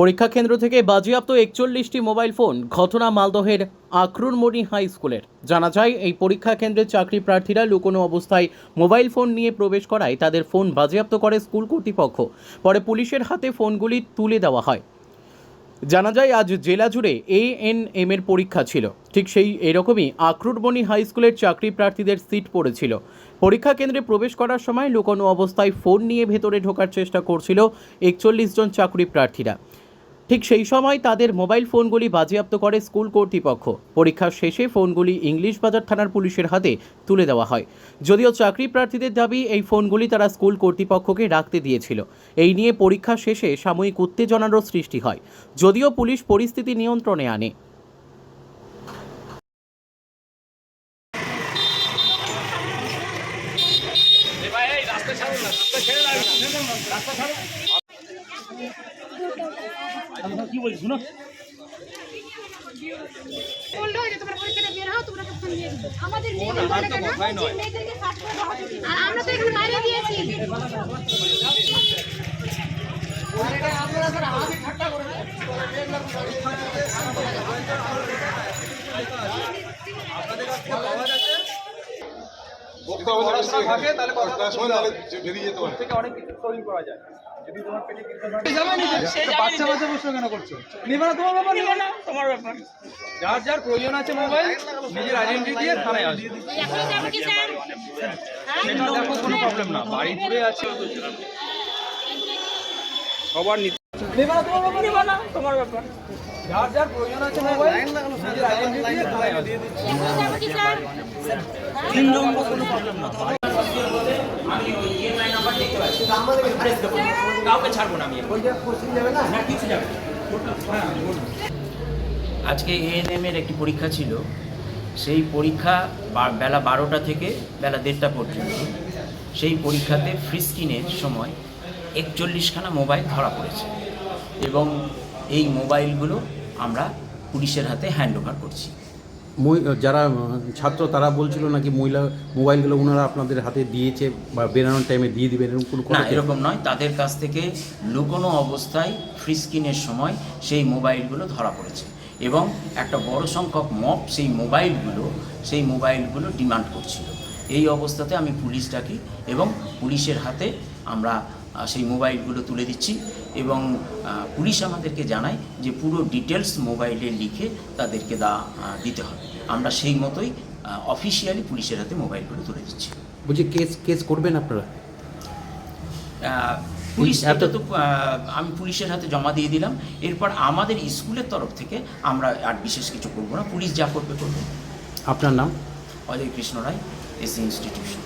পরীক্ষা কেন্দ্র থেকে বাজেয়াপ্ত একচল্লিশটি মোবাইল ফোন ঘটনা মালদহের আক্রুরমণি হাই স্কুলের। জানা যায়, এই পরীক্ষা কেন্দ্রের চাকরি প্রার্থীরা লুকোনো অবস্থায় মোবাইল ফোন নিয়ে প্রবেশ করায় তাদের ফোন বাজেয়াপ্ত করে স্কুল কর্তৃপক্ষ। পরে পুলিশের হাতে ফোনগুলি তুলে দেওয়া হয়। জানা যায়, আজ জেলা জুড়ে এ এন এম এর পরীক্ষা ছিল। ঠিক সেই এরকমই আক্রুরবণী হাই স্কুলের চাকরি প্রার্থীদের সিট পড়েছিল। পরীক্ষা কেন্দ্রে প্রবেশ করার সময় লুকোনো অবস্থায় ফোন নিয়ে ভেতরে ঢোকার চেষ্টা করছিল একচল্লিশ জন চাকরি প্রার্থীরা। ঠিক সেই সময় তাদের মোবাইল ফোনগুলি বাজেয়াপ্ত করে স্কুল কর্তৃপক্ষ। পরীক্ষার শেষে ফোনগুলি ইংলিশ বাজার থানার পুলিশের হাতে তুলে দেওয়া হয়। যদিও চাকরি প্রার্থীদের দাবি, এই ফোনগুলি তারা স্কুল কর্তৃপক্ষকে রাখতে দিয়েছিল। এই নিয়ে পরীক্ষা শেষে সাময়িক উত্তেজনারও সৃষ্টি হয়। যদিও পুলিশ পরিস্থিতি নিয়ন্ত্রণে আনে। ফোন দিয়ে দিবো আমাদের মেয়েদের বলে কেন? মেয়েদেরকে কাট করে দেওয়া হচ্ছে। আর আমরা তো এখানে বাইরে দিয়েছি বক্তা থাকে তাহলে কথা সময় তাহলে বেরিয়ে যেতে পারে। অনেক কিছু তৈরি করা যায়। যদি তোমার পেটে কিছু বাচ্চা বাচ্চা প্রশ্ন কেন করছ? নিবে না তোমার ব্যাপার নিবে না তোমার ব্যাপার। যার যার প্রয়োজন আছে মোবাইল নিজের আইডেন্টি দিয়ে থানায় আসবে। সেটা দেখো কোনো প্রবলেম না। বাড়ি দূরে আছে। সবার নিতে নিবে না তোমার ব্যাপার। নিবে না তোমার ব্যাপার। যার যার প্রয়োজন আছে মোবাইল নিজের আইডেন্টি দিয়ে থানায় আসবে। এখনই যাব কি স্যার? তিন নম্বর কোনো প্রবলেম না। আজকে এএনএম এর একটি পরীক্ষা ছিল। সেই পরীক্ষা বেলা বারোটা থেকে বেলা দেড়টা পর্যন্ত। সেই পরীক্ষাতে ফ্রি স্ক্রিনের সময় একচল্লিশখানা মোবাইল ধরা পড়েছে। এবং এই মোবাইলগুলো আমরা পুলিশের হাতে হ্যান্ড ওভার করছি। যারা ছাত্র তারা বলছিল নাকি মহিলা মোবাইলগুলো ওনারা আপনাদের হাতে দিয়েছে বা বেরানোর টাইমে দিয়ে দিবেন এরকম কোনো না এরকম নয়। তাদের কাছ থেকে লুকোনো অবস্থায় ফ্রি স্ক্রিনের সময় সেই মোবাইলগুলো ধরা পড়েছে এবং একটা বড় সংখ্যক মপ সেই মোবাইলগুলো সেই মোবাইলগুলো ডিমান্ড করছিল। এই অবস্থাতে আমি পুলিশ ডাকি এবং পুলিশের হাতে আমরা সেই মোবাইলগুলো তুলে দিচ্ছি এবং পুলিশ আমাদেরকে জানায় যে পুরো ডিটেলস মোবাইলে লিখে তাদেরকে দা দিতে হবে। আমরা সেই মতোই অফিসিয়ালি পুলিশের হাতে মোবাইলগুলো তুলে দিচ্ছি। বলছি কেস কেস করবেন আপনারা? পুলিশ এটা তো আমি পুলিশের হাতে জমা দিয়ে দিলাম। এরপর আমাদের স্কুলের তরফ থেকে আমরা আর বিশেষ কিছু করব না। পুলিশ যা করবে করবে। আপনার নাম? Ajay Krishna Roy AC institution.